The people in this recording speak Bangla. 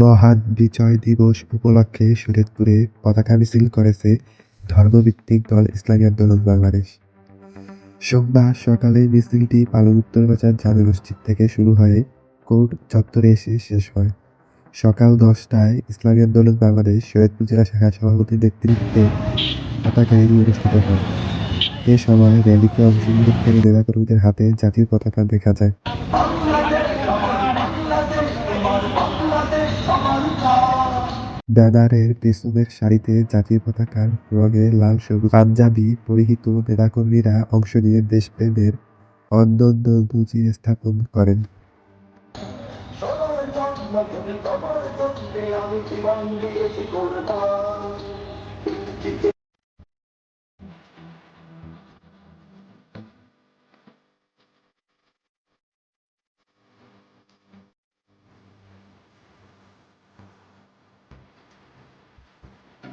মহান বিজয় দিবস উপলক্ষে শরীয়তপুরে পতাকা মিছিল করেছে ধর্মভিত্তিক দল ইসলামী আন্দোলন বাংলাদেশ। সোমবার সকালে মিছিলটি পালন উত্তরবাজার জামে মসজিদ থেকে শুরু হয়ে কোর্ট চত্বরে এসে শেষ হয়। সকাল দশটায় ইসলামী আন্দোলন বাংলাদেশ শরীয়তপুর জেলা শাখা সভাপতির নেতৃত্বে পতাকা র্যালি অনুষ্ঠিত হয়। এ সময় র্যালিতে অংশগ্রহণকারী নেতাকর্মীদের হাতে জাতীয় পতাকা দেখা যায়। ব্যানারের পেছনের সারিতে জাতীয় পতাকার রঙে লাল, সবুজ, পাঞ্জাবি পরিহিত নেতাকর্মীরা অংশ নিয়ে দেশপ্রেমের অনন্য বুঝি স্থাপন করেন। আমি জীবন দিয়েছি